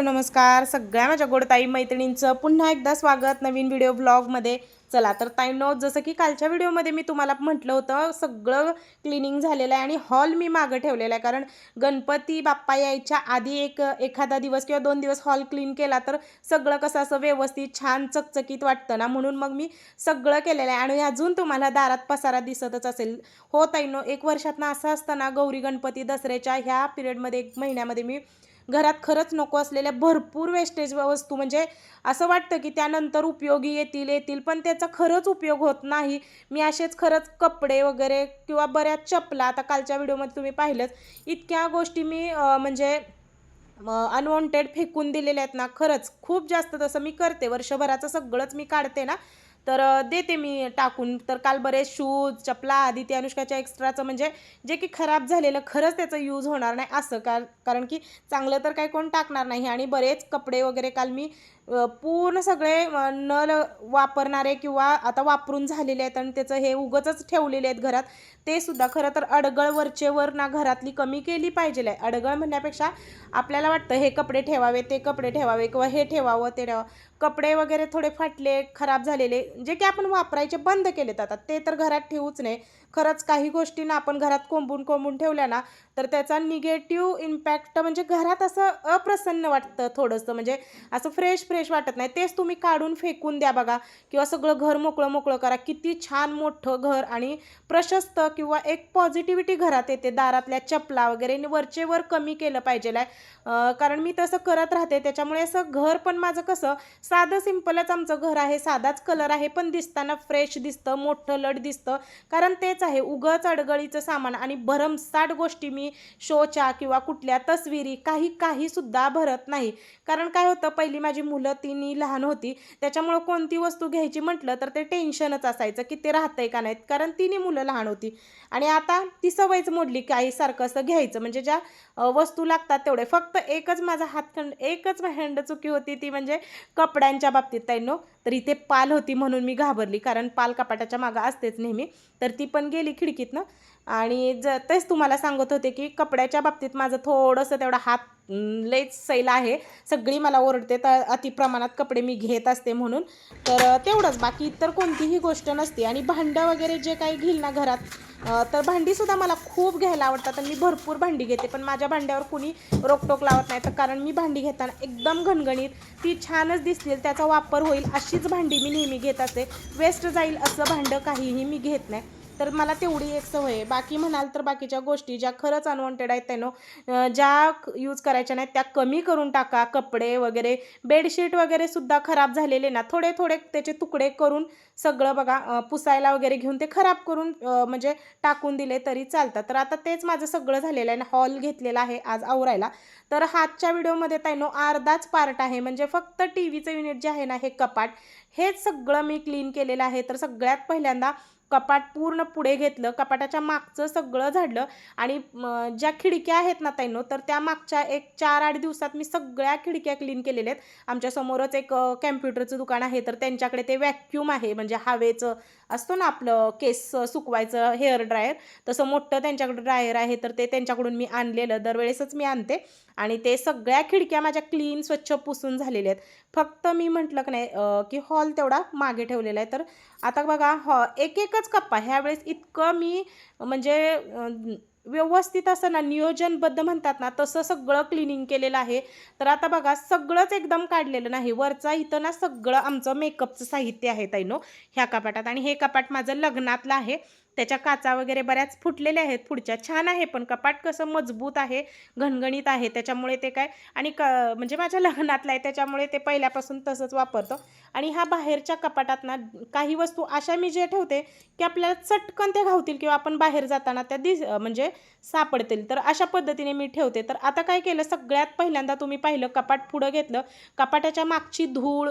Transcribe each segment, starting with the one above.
Hello नमस्कार. सगळ्या माझ्या गोडताई मैत्रिणींचं पुन्हा एकदा स्वागत नवीन व्हिडिओ ब्लॉगमध्ये चला तर ताईनो जसं की कालच्या व्हिडिओमध्ये मी तुम्हाला म्हटलं होतं सगळं क्लिनिंग झालेलं आहे आणि हॉल मी मागं ठेवलेला आहे. कारण गणपती बाप्पा यायच्या आधी एक एखादा दिवस किंवा दोन दिवस हॉल क्लीन केला तर सगळं कसं असं व्यवस्थित छान चकचकीत वाटतं ना? म्हणून मग मी सगळं केलेलं आहे. आणि अजून तुम्हाला दारात पसारा दिसतच असेल. हो ताईनो एक वर्षातनं असं असतं ना गौरी गणपती दसऱ्याच्या ह्या पिरियडमध्ये एक महिन्यामध्ये मी घरात खरंच नको असलेल्या भरपूर वेस्टेज वस्तू म्हणजे असं वाटतं की त्यानंतर उपयोगी येतील येतील पण त्याचा खरंच उपयोग होत नाही. मी असेच खरंच कपडे वगैरे किंवा बऱ्याच चपला आता कालच्या व्हिडिओमध्ये तुम्ही पाहिलंच इतक्या गोष्टी मी म्हणजे अनवॉन्टेड फेकून दिलेल्या आहेत ना खरंच खूप जास्त तसं मी करते. वर्षभराचं सगळंच मी काढते ना तर देते मी टाकून. तर काल बरेच शूज चपला आधी ते अनुष्काच्या एक्स्ट्राचं म्हणजे जे की खराब झालेलं खरंच त्याचं यूज होणार नाही असं. का कारण की चांगलं तर काही कोण टाकणार नाही. आणि बरेच कपडे वगैरे काल मी पूर्ण सगळे नळ वापरणारे किंवा आता वापरून झालेले आहेत आणि त्याचं हे उगच ठेवलेले आहेत घरात ते सुद्धा खरं तर अडगळ वरचेवर ना घरातली कमी केली पाहिजे आहे अडगळ म्हणण्यापेक्षा आपल्याला वाटतं हे कपडे ठेवावे ते कपडे ठेवावे किंवा हे ठेवावं ते ठेवावं. कपडे वगैरे थोडे फाटले खराब झालेले जे की आपण वापरायचे बंद केलेत आता ते तर घरात ठेवूच नाही खरंच काही गोष्टींना आपण घरात कोंबून कोंबून ठेवल्या ना तर त्याचा निगेटिव्ह इम्पॅक्ट म्हणजे घरात असं अप्रसन्न वाटतं थोडंसं. म्हणजे असं फ्रेश फ्रेश वाटत नाही. तेच तुम्ही काढून फेकून द्या बघा. किंवा सगळं घर मोकळं मोकळं करा. किती छान मोठं घर आणि प्रशस्त किंवा एक पॉझिटिव्हिटी घरात येते. दारातल्या चपला वगैरे आणि वरचे वर कमी केलं पाहिजे कारण मी तसं करत राहते. त्याच्यामुळे असं घर पण माझं कसं साधं सिंपलच आमचं घर आहे. साधाच कलर आहे. पण दिसताना फ्रेश दिसतं मोठं लट दिसतं. कारण तेच आहे. उगच अडगळीचं सामान आणि भरमसाठ गोष्टी मी शोच्या किंवा कुठल्या तस्विरी काही काही सुद्धा भरत नाही. कारण काय होतं? पहिली माझी मुलं मुलं तिन्ही लहान होती त्याच्यामुळं कोणती वस्तू घ्यायची म्हटलं तर ते टेन्शनच असायचं की ते राहतंय का नाहीत कारण तिन्ही मुलं लहान होती. आणि आता ती सवयच मोडली काही सारखं असं घ्यायचं. म्हणजे ज्या वस्तू लागतात तेवढे. फक्त एकच माझा हातखंड एकच हँड चुकी होती ती म्हणजे कपड्यांच्या बाबतीत ताईंनो. तर इथे पाल होती म्हणून मी घाबरली कारण पाल कपाटाच्या मागं असतेच नेहमी. तर ती पण गेली खिडकीतनं. आणि ज तेच तुम्हाला सांगत होते की कपड्याच्या बाबतीत माझं थोडंसं तेवढा हात लयच सैल आहे. सगळी मला ओरडते तर अतिप्रमाणात कपडे मी घेत असते म्हणून. तर तेवढंच. बाकी इतर कोणतीही गोष्ट नसते. आणि भांडं वगैरे जे काही घेईल ना घरात तर भांडीसुद्धा मला खूप घ्यायला आवडतात आणि मी भरपूर भांडी घेते. पण माझ्या भांड्यावर कुणी रोकटोक लावत नाही. तर कारण मी भांडी घेताना एकदम घणघणीत ती छानच दिसतील त्याचा वापर होईल अशीच भांडी मी नेहमी घेत असते. वेस्ट जाईल असं भांडं काहीही मी घेत नाही. तर मला तेवढी एक सवय आहे. बाकी म्हणाल तर बाकीच्या गोष्टी ज्या खरंच अनवॉन्टेड आहेत त्यानो ज्या यूज करायच्या नाहीत त्या कमी करून टाका. कपडे वगैरे बेडशीट वगैरे सुद्धा खराब झालेले ना थोडे थोडे त्याचे तुकडे करून सगळं बघा पुसायला वगैरे घेऊन ते खराब करून म्हणजे टाकून दिले तरी चालतात तर आता तेच माझं सगळं झालेलं आहे हॉल घेतलेला आहे आज आवरायला. तर हातच्या व्हिडिओमध्ये तायनो अर्धाच पार्ट आहे. म्हणजे फक्त टी व्हीचं युनिट जे आहे ना हे कपाट हेच सगळं मी क्लीन केलेलं आहे. तर सगळ्यात पहिल्यांदा कपाट पूर्ण पुढे घेतलं कपाटाच्या मागचं सगळं झाडलं आणि ज्या खिडक्या आहेत ना ताईनो तर त्या मागच्या एक चार आठ दिवसात मी सगळ्या खिडक्या क्लीन केलेल्या आहेत. आमच्या समोरच एक कॅम्प्युटरचं दुकान आहे तर त्यांच्याकडे ते वॅक्यूम आहे म्हणजे हवेचं असतो ना आपलं केस सुकवायचं हेअर ड्रायर तसं मोठं त्यांच्याकडे ड्रायर आहे तर ते त्यांच्याकडून मी आणलेलं दरवेळेसच मी आणते. आणि ते सगळ्या खिडक्या माझ्या क्लीन स्वच्छ पुसून झालेल्या आहेत. फक्त मी म्हटलं की नाही की हॉल तेवढा मागे ठेवलेला आहे. तर आता बघा हॉ एक एकच कप्पा ह्यावेळेस इतकं मी म्हणजे व्यवस्थित असं ना नियोजनबद्ध म्हणतात ना तसं सगळं क्लिनिंग केलेलं आहे. तर आता बघा सगळंच एकदम काढलेलं नाही. वरचा इथं ना सगळं आमचं मेकअपचं साहित्य आहे ताईनो ह्या कपाटात. आणि हे कपाट माझं लग्नातलं आहे. त्याच्या काचा वगैरे बऱ्याच फुटलेल्या आहेत. पुढच्या छान आहे पण कपाट कसं मजबूत आहे घणघणीत आहे. त्याच्यामुळे ते काय आणि क म्हणजे माझ्या लग्नातलं आहे त्याच्यामुळे ते पहिल्यापासून तसंच वापरतो. आणि ह्या बाहेरच्या कपाटात ना काही वस्तू अशा मी जे ठेवते की आपल्याला चटकन त्या घावतील किंवा आपण बाहेर जाताना त्या दिस म्हणजे सापडतील. तर अशा पद्धतीने मी ठेवते. तर आता काय केलं सगळ्यात पहिल्यांदा तुम्ही पाहिलं कपाट पुढं घेतलं. कपाटाच्या मागची धूळ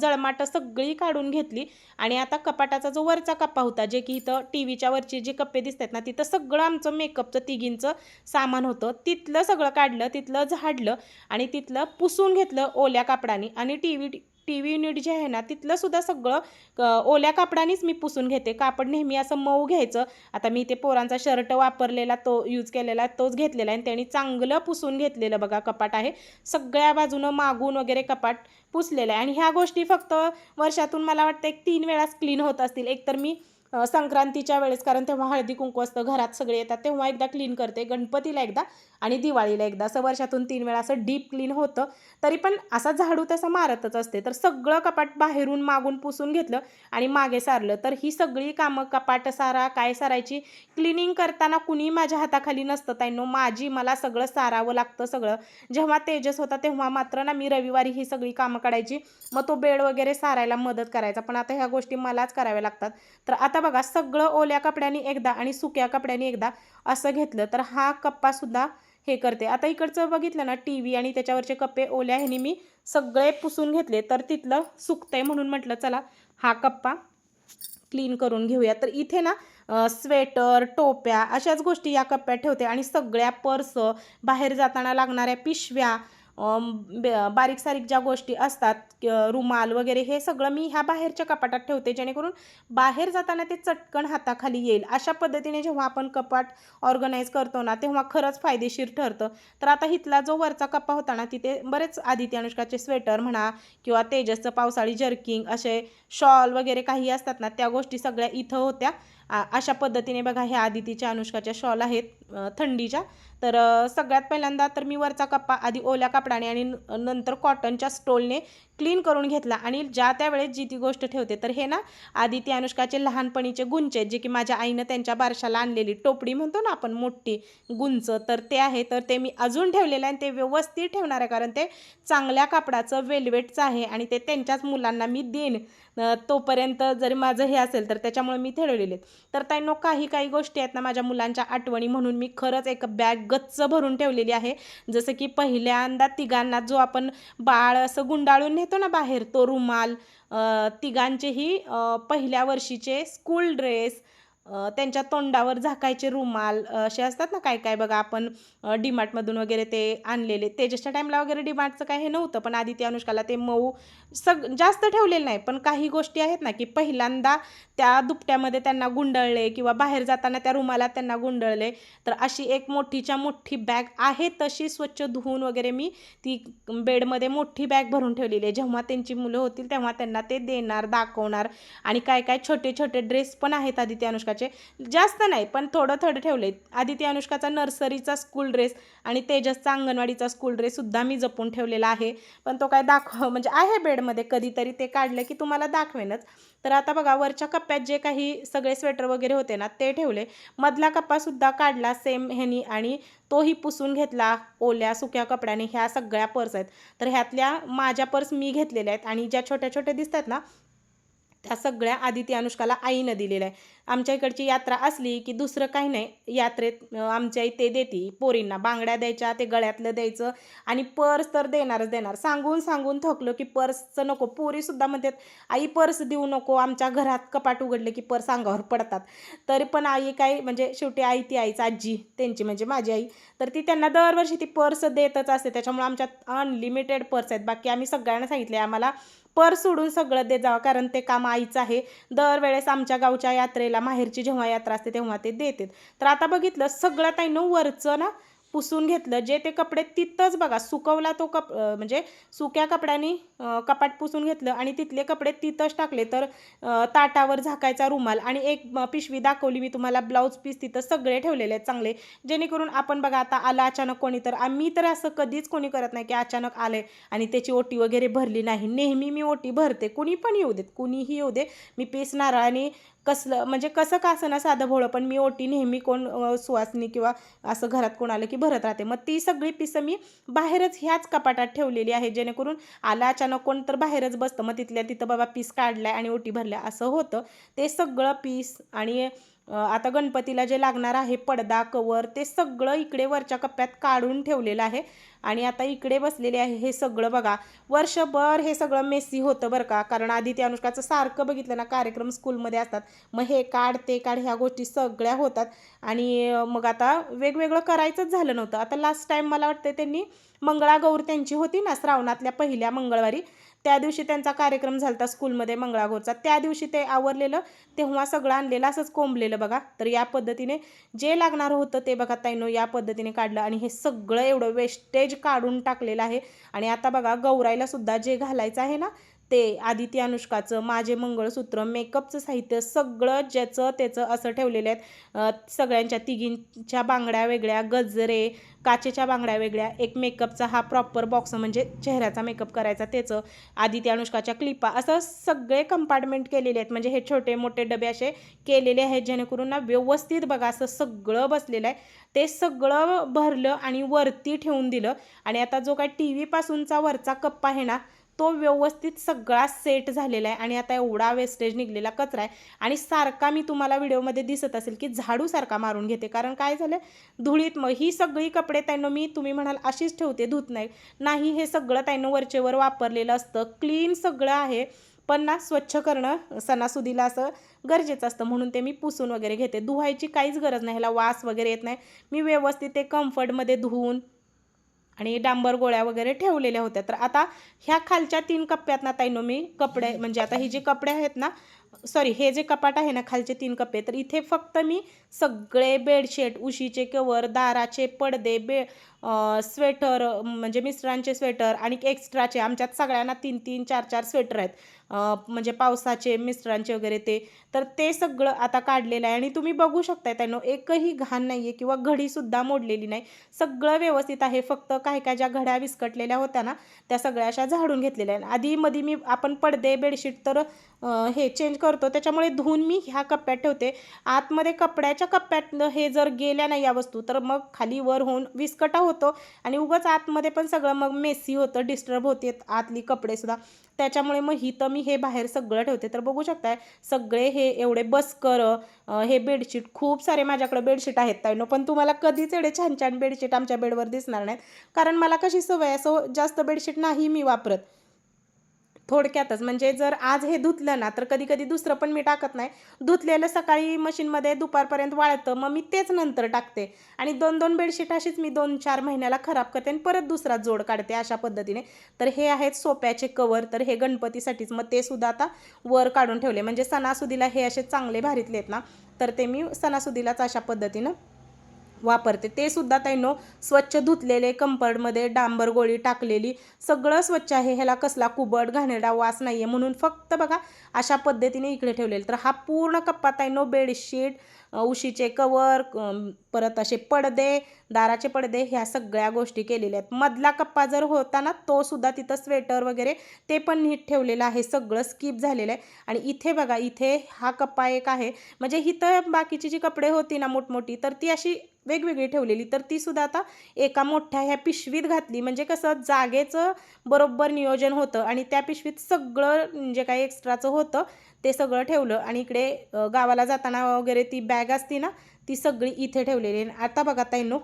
जळमाटं सगळी काढून घेतली. आणि आता कपाटाचा जो वरचा कप्पा होता जे की इथं टी व्हीच्या वरची जे कप्पे दिसतात ना तिथं सगळं आमचं मेकअपचं तिघींचं सामान होतं. तिथलं सगळं काढलं तिथलं झाडलं आणि तिथलं पुसून घेतलं ओल्या कापडाने. आणि T V T V unit जे आहे ना तिथलं सुद्धा सगळं क- ओल्या कापडानेच मी पुसून घेते. कापड नेहमी असं मऊ घ्यायचं. आता मी ते पोरांचा शर्ट वापरलेला तो यूज केलेला तोच घेतलेला आहे. आणि त्यांनी चांगलं पुसून घेतलेलं बघा कपाट आहे. सगळ्या बाजूनं मागून वगैरे कपाट पुसलेलं आहे. आणि ह्या गोष्टी फक्त वर्षातून मला वाटतं एक तीन वेळाच क्लीन होत असतील. एकतर मी संक्रांतीच्या वेळेस कारण तेव्हा हळदी कुंकू असतं घरात सगळे येतात तेव्हा एकदा क्लीन करते गणपतीला एकदा आणि दिवाळीला एकदा. असं वर्षातून तीन वेळा असं डीप क्लीन होतं. तरी पण असा झाडू तसा मारतच असते. तर सगळं कपाट बाहेरून मागून पुसून घेतलं आणि मागे सारलं. तर ही सगळी कामं कपाट सारा काय सारायची? क्लिनिंग करताना कुणी माझ्या हाताखाली नसतं ताईंनो माझी मला सगळं सारावं लागतं सगळं. जेव्हा तेजस होता तेव्हा मात्र ना मी रविवारी ही सगळी कामं काढायची. मग तो बेड वगैरे सारायला मदत करायचा. पण आता ह्या गोष्टी मलाच कराव्या लागतात. तर आता बघा सगळं ओल्या कपड्याने एकदा आणि सुक्या कपड्याने एकदा असं घेतलं तर हा कप्पासुद्धा हे करते. आता इकडचं बघितलं ना टी व्ही आणि त्याच्यावरचे कप्पे ओल्या ह्यानी मी सगळे पुसून घेतले तर तिथलं सुकतंय म्हणून म्हटलं चला हा कप्पा क्लीन करून घेऊया. तर इथे ना स्वेटर टोप्या अशाच गोष्टी या कप्प्यात ठेवते आणि सगळ्या पर्स बाहेर जाताना लागणाऱ्या पिशव्या बारीक सारीक ज्या गोष्टी असतात क- रुमाल वगैरे हे सगळं मी ह्या बाहेरच्या कपाटात ठेवते जेणेकरून बाहेर जाताना ते चटकन हाताखाली येईल. अशा पद्धतीने जेव्हा आपण कपाट ऑर्गनाईज करतो ना तेव्हा खरंच फायदेशीर ठरतं. तर आता इथला जो वरचा कप्पा होता ना तिथे बरेच आदित्य अनुष्काचे स्वेटर म्हणा किंवा तेजसचं पावसाळी जर्किंग असे शॉल वगैरे काही असतात ना त्या गोष्टी सगळ्या इथं होत्या. अशा पद्धतीने बघा ह्या आदितीच्या अनुष्काच्या शॉल आहेत थंडीच्या. तर सगळ्यात पहिल्यांदा तर मी वरचा कप्पा आधी ओल्या कापडाने आणि न- नंतर कॉटनच्या स्टोलने क्लीन करून घेतला. आणि ज्या त्यावेळेस जी ती गोष्ट ठेवते तर हे ना आदिती अनुष्काचे लहानपणीचे गुंचे आहेत, जे की माझ्या आईनं त्यांच्या बारशाला आणलेली टोपडी म्हणतो ना आपण मोठी गुंच तर ते आहे. तर ते मी अजून ठेवलेलं आहे आणि ते व्यवस्थित ठेवणार आहे कारण ते चांगल्या कापडाचं वेल्वेटचं आहे आणि ते त्यांच्याच मुलांना मी देईन. तोपर्यंत जरी माझं हे असेल तर त्याच्यामुळे मी थेडवलेले तर ताईनो काही काही गोष्टी आहेत ना माझ्या मुलांच्या आठवणी म्हणून मी खरंच एक बॅग गच्च भरून ठेवलेली आहे. जसं की पहिल्यांदा तिघांना जो आपण बाळ असं गुंडाळून नेतो ना बाहेर तो रुमाल तिघांचेही पहिल्या वर्षीचे स्कूल ड्रेस त्यांच्या तोंडावर झाकायचे रुमाल असे असतात ना काय काय बघा आपण डीमार्टमधून वगैरे ते आणलेले. तेजसच्या टाईमला वगैरे डीमार्टचं काय हे नव्हतं पण आदित्य अनुष्काला ते मऊ सग जास्त ठेवलेलं नाही. पण काही गोष्टी आहेत ना की पहिल्यांदा त्या दुपट्यामध्ये त्यांना गुंडळले किंवा बाहेर जाताना त्या रुमाला त्यांना गुंडळले तर अशी एक मोठीच्या मोठी बॅग आहे तशी स्वच्छ धुवून वगैरे मी ती बेडमध्ये मोठी बॅग भरून ठेवलेली आहे. जेव्हा त्यांची मुलं होतील तेव्हा त्यांना ते देणार दाखवणार आणि काय काय छोटे छोटे ड्रेस पण आहेत आदित्य अनुष्काचे. जास्त नाही पण थोडं थोडं ठेवले. आदिती अनुष्काचा नर्सरीचा स्कूल ड्रेस आणि तेजसचा अंगणवाडीचा स्कूल ड्रेससुद्धा मी जपून ठेवलेला आहे. पण तो काय दाखव म्हणजे आहे बेडमध्ये कधीतरी ते काढलं की तुम्हाला दाखवेनच. तर आता बघा वरच्या कप्प्यात जे काही सगळे स्वेटर वगैरे होते ना ते ठेवले. मधला कप्पासुद्धा काढला सेम ह्यानी आणि तोही पुसून घेतला ओल्या सुक्या कपड्याने ह्या सगळ्या पर्स आहेत. तर ह्यातल्या माझ्या पर्स मी घेतलेल्या आहेत आणि ज्या छोट्या छोट्या दिसतात ना त्या सगळ्या आदिती अनुष्काला आईनं दिलेल्या आहे. आमच्या इकडची यात्रा असली की दुसरं काही नाही. यात्रेत आमच्या इथे देती. पोरींना बांगड्या द्यायच्या ते गळ्यातलं द्यायचं आणि पर्स तर देणारच देणार. सांगून सांगून थकलो की पर्सचं नको. पोरीसुद्धा म्हणतात आई पर्स देऊ नको. आमच्या घरात कपाट उघडले की पर्स अंगावर पडतात. तरी पण आई काय म्हणजे शेवटी आई ती आईच आजी त्यांची म्हणजे माझी आई. तर ती त्यांना दरवर्षी ती पर्स देतच असते. त्याच्यामुळे आमच्यात अनलिमिटेड पर्स आहेत. बाकी आम्ही सगळ्यांना सांगितले आम्हाला पर सोडून सगळं दे जावं कारण ते काम आईचं आहे. दरवेळेस आमच्या गावच्या यात्रेला माहेरची जेव्हा यात्रा असते तेव्हा ते देतात. तर आता बघितलं सगळं ताईनं वरचं ना पुसून घेतलं. जे ते कपडे तिथंच बघा सुकवला तो कप म्हणजे सुक्या कपड्याने कपाट पुसून घेतलं आणि तिथले कपडे तिथंच टाकले तर ताटावर झाकायचा रुमाल आणि एक पिशवी दाखवली मी तुम्हाला ब्लाऊज पीस तिथं सगळे ठेवलेले आहेत चांगले. जेणेकरून आपण बघा आता आलं अचानक कोणी तर आम्ही तर असं कधीच कोणी करत नाही की अचानक आले आणि त्याची ओटी वगैरे भरली नाही. नेहमी मी ओटी भरते कुणी पण येऊ देत कुणीही येऊ दे मी पीस नारळाने कसलं म्हणजे कसं का असं ना साधं भोळं पण मी ओटी नेहमी कोण सुवासनी किंवा असं घरात कोण आलं की भरत राहते. मग ती सगळी पिसं मी बाहेरच ह्याच कपाटात ठेवलेली आहे जेणेकरून आला अचानक कोण तर बाहेरच बसतं. मग तिथल्या तिथं बाबा पीस काढलाय आणि ओटी भरल्या. असं होतं. ते सगळं पीस आणि आता गणपतीला जे लागणार आहे पडदा कवर ते सगळं इकडे वरच्या कप्प्यात काढून ठेवलेलं आहे. आणि आता इकडे बसलेले आहे हे सगळं बघा. वर्षभर हे सगळं मेसी होतं बरं का. कारण आधी त्या अनुष्काचं सारखं बघितलं ना कार्यक्रम स्कूलमध्ये असतात. मग हे काढ ते काढ ह्या गोष्टी सगळ्या होतात. आणि मग आता वेगवेगळं करायचंच झालं नव्हतं. आता लास्ट टाईम मला वाटतं त्यांनी मंगळागौर त्यांची होती ना श्रावणातल्या पहिल्या मंगळवारी. त्या दिवशी त्यांचा कार्यक्रम झाला होता स्कूलमध्ये मंगळागौरचा. त्या दिवशी ते आवरलेलं तेव्हा सगळं आणलेलं असंच कोंबलेलं बघा. तर या पद्धतीने जे लागणार होतं ते बघा ताईनो या पद्धतीने काढलं आणि हे सगळं एवढं वेस्टेज काढून टाकलेलं आहे. आणि आता बघा गौरायला सुद्धा जे घालायचं आहे ना ते आदिती अनुष्काचं माझे मंगळसूत्र मेकअपचं साहित्य सगळं ज्याचं त्याचं असं ठेवलेलं आहेत. सगळ्यांच्या तिघींच्या बांगड्या वेगळ्या गजरे काचेच्या बांगड्या वेगळ्या. एक मेकअपचा हा प्रॉपर बॉक्स म्हणजे चेहऱ्याचा मेकअप करायचा त्याचं. आदिती अनुष्काच्या क्लिपा असं सगळे कंपार्टमेंट केलेले आहेत. म्हणजे हे छोटे मोठे डबे असे केलेले आहेत जेणेकरून ना व्यवस्थित बघा असं सगळं बसलेलं आहे. ते सगळं भरलं आणि वरती ठेवून दिलं. आणि आता जो काय टी व्हीपासूनचा वरचा कप्पा आहे ना तो व्यवस्थित सगळा सेट झालेला आहे आणि आता एवढा वेस्टेज निघलेला कचरा आहे. आणि सारखा मी तुम्हाला व्हिडिओमध्ये दिसत असेल की झाडू सारखा मारून घेते. कारण काय झालं? धुळीत मग ही सगळी कपडे त्यांना मी तुम्ही म्हणाल अशीच ठेवते धुत नाही. नाही हे सगळं त्यांना वरचेवर वापरलेलं असतं. क्लीन सगळं आहे. पण ना स्वच्छ करणं सणासुदीला असं गरजेचं असतं. म्हणून ते मी पुसून वगैरे घेते. धुवायची काहीच गरज नाही. ह्याला वास वगैरे येत नाही. मी व्यवस्थित ते कम्फर्टमध्ये धुवून आणि डांबर गोळ्या वगैरे ठेवलेल्या होत्या. तर आता ह्या खालच्या तीन कप्प्यात ना ताईनो मी कपडे म्हणजे आता ही जी कपडे आहेत ना सॉरी हे जे कपाट आहे ना खालचे तीन कप्पे तर इथे फक्त मी सगळे बेडशीट उशीचे कवर दाराचे पडदे बे स्वेटर म्हणजे मिस्टरांचे स्वेटर आणि एक्स्ट्राचे आमच्यात सगळ्यांना तीन तीन चार चार स्वेटर आहेत. म्हणजे पावसाचे मिस्टरांचे वगैरे ते. तर ते सगळं आता काढलेलं आहे आणि तुम्ही बघू शकताय त्यानं एकही घाण नाही आहे किंवा घडीसुद्धा मोडलेली नाही. सगळं व्यवस्थित आहे फक्त काय काय ज्या घड्या विस्कटलेल्या होत्या ना त्या सगळ्या अशा झाडून घेतलेल्या आहेत. आधी मध्ये मी आपण पडदे बेडशीट तर हे चेंज करतो. त्याच्यामुळे धुवून मी ह्या कप्प्यात ठेवते. आतमध्ये कपड्याच्या कप्प्यात हे जर गेल्या नाही या वस्तू तर मग खाली वर होऊन विस्कटा होतो आणि उगाच आतमध्ये पण सगळं मग मेसी होतं डिस्टर्ब होते. आतली कपडेसुद्धा त्याच्यामुळे मग हिथं मी हे बाहेर सगळं ठेवते. तर बघू शकताय सगळे हे एवढे बसकर हे बेडशीट खूप सारे माझ्याकडे बेडशीट आहेत ताईनो. पण तुम्हाला कधीच एवढे छान छान बेडशीट आमच्या बेडवर दिसणार नाहीत. कारण मला कशी सवय आहे, असं जास्त बेडशीट नाही मी वापरत. थोडक्यातच. म्हणजे जर आज हे धुतलं ना तर कधी कधी दुसरं पण मी टाकत नाही. धुतलेलं सकाळी मशीनमध्ये दुपारपर्यंत वाळतं मग मी तेच नंतर टाकते. आणि दोन दोन बेडशीट अशीच मी दोन चार महिन्याला खराब करते आणि परत दुसरा जोड काढते अशा पद्धतीने. तर हे आहेत सोप्याचे कवर तर हे गणपतीसाठीच मग ते सुद्धा आता वर काढून ठेवले. म्हणजे सणासुदीला हे असे चांगले भारीतले आहेत ना तर ते मी सणासुदीलाच अशा पद्धतीनं वापरते. ते सुद्धा ताईनो स्वच्छ धुतलेले कंपर्डमध्ये डांबर गोळी टाकलेली सगळं स्वच्छ आहे. ह्याला कसला कुबट घाणेरडा वास नाही आहे म्हणून फक्त बघा अशा पद्धतीने इकडे ठेवलेलं. तर हा पूर्ण कप्पा ताईनो बेडशीट उशीचे कवर परत असे पडदे दाराचे पडदे ह्या सगळ्या गोष्टी केलेल्या आहेत. मधला कप्पा जर होता ना तो सुद्धा तिथं स्वेटर वगैरे ते पण नीट ठेवलेलं आहे. सगळं स्किप झालेलं आहे. आणि इथे बघा इथे हा कप्पा एक आहे. म्हणजे इथं बाकीची जी कपडे होती ना मोठमोठी तर ती अशी वेगवेगळी ठेवलेली. तर ती सुद्धा आता एका मोठ्या ह्या पिशवीत घातली. म्हणजे कसं जागेचं बरोबर नियोजन होतं आणि त्या पिशवीत सगळं जे काही एक्स्ट्राचं होतं. ते सगळं ठेवलं आणि इकडे गावाला जाताना वगैरे ती बॅग असती ना ती सगळी इथे ठेवलेली आहे. आता बघा ताईनो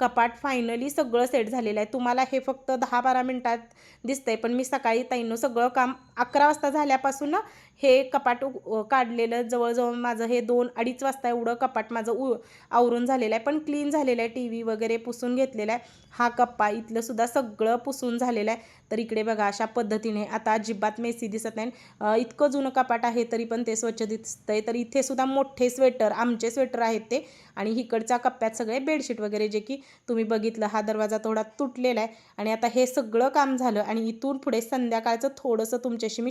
कपाट फायनली सगळं सेट झालेलं आहे. तुम्हाला हे फक्त दहा बारा मिनटात दिसतंय पण मी सकाळी ताईनो सगळं काम अकरा वाजता झाल्यापासून ना हे कपाट काढलेलं जवळजवळ माझं हे दोन अडीच वाजता एवढं कपाट माझं उ आवरून झालेलं आहे. पण क्लीन झालेलं आहे. टी व्ही वगैरे पुसून घेतलेला आहे. हा कप्पा इथलंसुद्धा सगळं पुसून झालेलं आहे. तर इकडे बघा अशा पद्धतीने आता अजिबात मेसी दिसत नाही. इतकं जुनं कपाट आहे तरी पण ते स्वच्छ दिसतंय. तर इथे सुद्धा मोठे स्वेटर आमचे स्वेटर आहेत ते. आणि इकडच्या कप्प्यात सगळे बेडशीट वगैरे जे की तुम्ही बघितलं हा दरवाजा थोडा तुटलेला आहे. आणि आता हे सगळं काम झालं आणि इथून पुढे संध्याकाळचं थोडंसं तुमच्याशी मी